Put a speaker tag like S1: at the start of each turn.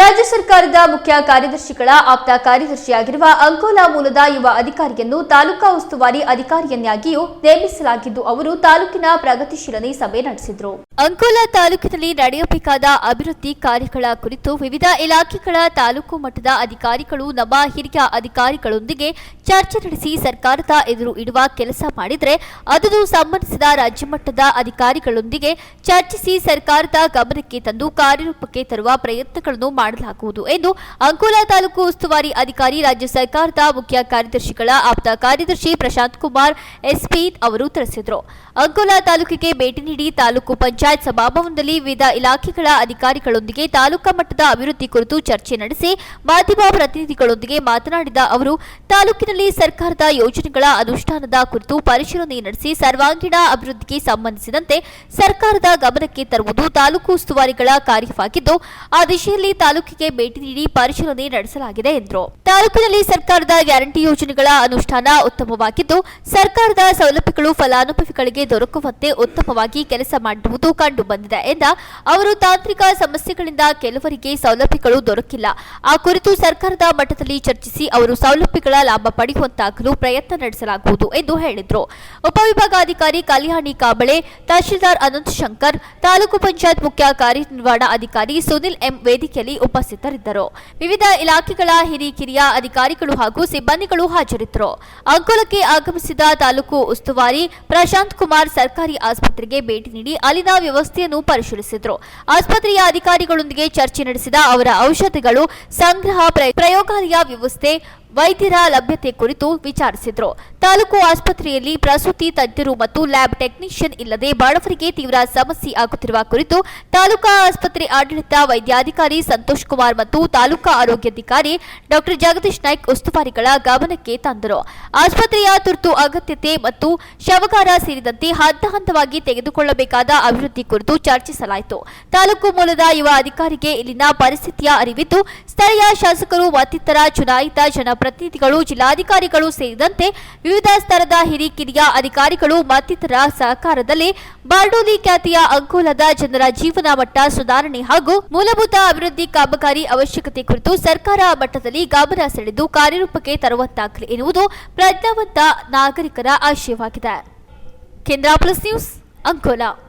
S1: ರಾಜ್ಯ ಸರ್ಕಾರದ ಮುಖ್ಯ ಕಾರ್ಯದರ್ಶಿಗಳ ಆಪ್ತ ಕಾರ್ಯದರ್ಶಿಯಾಗಿರುವ ಅಂಕೋಲಾ ಮೂಲದ ಯುವ ಅಧಿಕಾರಿಯನ್ನು ತಾಲೂಕಾ ಉಸ್ತುವಾರಿ ಅಧಿಕಾರಿಯನ್ನಾಗಿಯೂ ನೇಮಿಸಲಾಗಿದ್ದು, ಅವರು ತಾಲೂಕಿನ ಪ್ರಗತಿಶೀಲನೆ ಸಭೆ ನಡೆಸಿದರು. ಅಂಕೋಲಾ ತಾಲೂಕಿನಲ್ಲಿ ನಡೆಯಬೇಕಾದ ಅಭಿವೃದ್ಧಿ ಕಾರ್ಯಗಳ ಕುರಿತು ವಿವಿಧ ಇಲಾಖೆಗಳ ತಾಲೂಕು ಮಟ್ಟದ ಅಧಿಕಾರಿಗಳು ನಮ್ಮ ಹಿರಿಯ ಅಧಿಕಾರಿಗಳೊಂದಿಗೆ ಚರ್ಚೆ ನಡೆಸಿ ಸರ್ಕಾರದ ಎದುರು ಇಡುವ ಕೆಲಸ ಮಾಡಿದರೆ ಅದನ್ನು ಸಂಬಂಧಿಸಿದ ರಾಜ್ಯ ಮಟ್ಟದ ಅಧಿಕಾರಿಗಳೊಂದಿಗೆ ಚರ್ಚಿಸಿ ಸರ್ಕಾರದ ಗಮನಕ್ಕೆ ತಂದು ಕಾರ್ಯರೂಪಕ್ಕೆ ತರುವ ಪ್ರಯತ್ನಗಳನ್ನು ಮಾಡಲಾಗುವುದು ಎಂದು ಅಂಕೋಲಾ ತಾಲೂಕು ಉಸ್ತುವಾರಿ ಅಧಿಕಾರಿ ರಾಜ್ಯ ಸರ್ಕಾರದ ಮುಖ್ಯ ಕಾರ್ಯದರ್ಶಿಗಳ ಆಪ್ತ ಕಾರ್ಯದರ್ಶಿ ಪ್ರಶಾಂತ್ ಕುಮಾರ್ ಎಸ್ಪಿ ಅವರು ತಿಳಿಸಿದರು. ಅಂಕೋಲಾ ತಾಲೂಕಿಗೆ ಭೇಟಿ ನೀಡಿ ತಾಲೂಕು ಪಂಚಾಯತ್ ಸಭಾಭವನದಲ್ಲಿ ವಿವಿಧ ಇಲಾಖೆಗಳ ಅಧಿಕಾರಿಗಳೊಂದಿಗೆ ತಾಲೂಕಾ ಮಟ್ಟದ ಅಭಿವೃದ್ಧಿ ಕುರಿತು ಚರ್ಚೆ ನಡೆಸಿ ಮಾಧ್ಯಮ ಪ್ರತಿನಿಧಿಗಳೊಂದಿಗೆ ಮಾತನಾಡಿದ ಅವರು, ತಾಲೂಕಿನಲ್ಲಿ ಸರ್ಕಾರದ ಯೋಜನೆಗಳ ಅನುಷ್ಠಾನದ ಕುರಿತು ಪರಿಶೀಲನೆ ನಡೆಸಿ ಸರ್ವಾಂಗೀಣ ಅಭಿವೃದ್ಧಿಗೆ ಸಂಬಂಧಿಸಿದಂತೆ ಸರ್ಕಾರದ ಗಮನಕ್ಕೆ ತರುವುದು ತಾಲೂಕು ಉಸ್ತುವಾರಿಗಳ ಕಾರ್ಯವಾಗಿದ್ದು, ಆ ದಿಶೆಯಲ್ಲಿ ತಾಲೂಕಿಗೆ ಭೇಟಿ ನೀಡಿ ಪರಿಶೀಲನೆ ನಡೆಸಲಾಗಿದೆ ಎಂದರು. ತಾಲೂಕಿನಲ್ಲಿ ಸರ್ಕಾರದ ಗ್ಯಾರಂಟಿ ಯೋಜನೆಗಳ ಅನುಷ್ಠಾನ ಉತ್ತಮವಾಗಿದ್ದು, ಸರ್ಕಾರದ ಸೌಲಭ್ಯಗಳು ಫಲಾನುಭವಿಗಳಿಗೆ ದೊರಕುವಂತೆ ಉತ್ತಮವಾಗಿ ಕೆಲಸ ಮಾಡಿರುವುದು ಕಂಡು ಬಂದಿದೆ ಎಂದ ಅವರು, ತಾಂತ್ರಿಕ ಸಮಸ್ಯೆಗಳಿಂದ ಕೆಲವರಿಗೆ ಸೌಲಭ್ಯಗಳು ದೊರಕಿಲ್ಲ. ಆ ಕುರಿತು ಸರ್ಕಾರದ ಮಟ್ಟದಲ್ಲಿ ಚರ್ಚಿಸಿ ಅವರು ಸೌಲಭ್ಯಗಳ ಲಾಭ ಪಡೆಯುವಂತಾಗಲು ಪ್ರಯತ್ನ ನಡೆಸಲಾಗುವುದು ಎಂದು ಹೇಳಿದರು. ಉಪವಿಭಾಗಾಧಿಕಾರಿ ಕಲ್ಯಾಣಿ ಕಾಬಳೆ, ತಹಶೀಲ್ದಾರ್ ಅನಂತ್ ಶಂಕರ್, ತಾಲೂಕು ಪಂಚಾಯತ್ ಮುಖ್ಯ ಕಾರ್ಯನಿರ್ವಹಣಾ ಅಧಿಕಾರಿ ಸುನಿಲ್ ಎಂ ವೇದಿಕೆಯಲ್ಲಿ ಉಪಸ್ಥಿತರಿದ್ದರು. ವಿವಿಧ ಇಲಾಖೆಗಳ ಹಿರಿಕಿರಿಯ ಅಧಿಕಾರಿಗಳು ಹಾಗೂ ಸಿಬ್ಬಂದಿಗಳು ಹಾಜರಿದ್ದರು. ಅಂಕೋಲಕ್ಕೆ ಆಗಮಿಸಿದ ತಾಲೂಕು ಉಸ್ತುವಾರಿ ಪ್ರಶಾಂತ್ ಕುಮಾರ್ ಸರ್ಕಾರಿ ಆಸ್ಪತ್ರೆಗೆ ಭೇಟಿ ನೀಡಿ ಅಲ್ಲಿನ ವ್ಯವಸ್ಥೆಯನ್ನು ಪರಿಶೀಲಿಸಿದರು. ಆಸ್ಪತ್ರೆಯ ಅಧಿಕಾರಿಗಳೊಂದಿಗೆ ಚರ್ಚೆ ನಡೆಸಿದ ಅವರ ಔಷಧಿಗಳು ಸಂಗ್ರಹ ಪ್ರಯೋಗಾಲಯ ವ್ಯವಸ್ಥೆ ವೈದ್ಯರ ಲಭ್ಯತೆ ಕುರಿತು ವಿಚಾರಿಸಿದರು. ತಾಲೂಕು ಆಸ್ಪತ್ರೆಯಲ್ಲಿ ಪ್ರಸೂತಿ ತಜ್ಞರು ಮತ್ತು ಲ್ಯಾಬ್ ಟೆಕ್ನಿಷಿಯನ್ ಇಲ್ಲದೆ ಬಡವರಿಗೆ ತೀವ್ರ ಸಮಸ್ಯೆ ಆಗುತ್ತಿರುವ ಕುರಿತು ತಾಲೂಕಾ ಆಸ್ಪತ್ರೆ ಆಡಳಿತ ವೈದ್ಯಾಧಿಕಾರಿ ಸಂತೋಷ್ ಕುಮಾರ್ ಮತ್ತು ತಾಲೂಕಾ ಆರೋಗ್ಯಾಧಿಕಾರಿ ಡಾಕ್ಟರ್ ಜಗದೀಶ್ ನಾಯ್ಕ್ ಉಸ್ತುವಾರಿಗಳ ಗಮನಕ್ಕೆ ತಂದರು. ಆಸ್ಪತ್ರೆಯ ತುರ್ತು ಅಗತ್ಯತೆ ಮತ್ತು ಶವಗಾರ ಸೇರಿದಂತೆ ಹಂತ ಹಂತವಾಗಿ ತೆಗೆದುಕೊಳ್ಳಬೇಕಾದ ಅಭಿವೃದ್ಧಿ ಕುರಿತು ಚರ್ಚಿಸಲಾಯಿತು. ತಾಲೂಕು ಮೂಲದ ಯುವ ಅಧಿಕಾರಿಗೆ ಇಲ್ಲಿನ ಪರಿಸ್ಥಿತಿಯ ಅರಿವಿದ್ದು, ಸ್ಥಳೀಯ ಶಾಸಕರು ಮತ್ತಿತರ ಚುನಾಯಿತ ಜನಪ್ರತಿನಿಧಿಗಳು ಜಿಲ್ಲಾಧಿಕಾರಿಗಳು ಸೇರಿದಂತೆ ವಿವಿಧ ಸ್ತರದ ಹಿರಿಕಿರಿಯ ಅಧಿಕಾರಿಗಳು ಮತ್ತಿತರ ಸಹಕಾರದಲ್ಲಿ ಬಾರ್ಡೋಲಿ ಖ್ಯಾತಿಯ ಅಂಕೋಲದ ಜನರ ಜೀವನ ಮಟ್ಟ ಸುಧಾರಣೆ ಹಾಗೂ ಮೂಲಭೂತ ಅಭಿವೃದ್ಧಿ ಕಾಮಗಾರಿ ಅವಶ್ಯಕತೆ ಕುರಿತು ಸರ್ಕಾರ ಮಟ್ಟದಲ್ಲಿ ಗಮನ ಸೆಳೆದು ಕಾರ್ಯರೂಪಕ್ಕೆ ತರುವಂತಾಗಲಿ ಎನ್ನುವುದು ಪ್ರಜ್ಞಾವಂತ ನಾಗರಿಕರ ಆಶಯವಾಗಿದೆ. ಕೇಂದ್ರ ಪ್ಲಸ್ ನ್ಯೂಸ್ ಅಂಕೋಲಾ.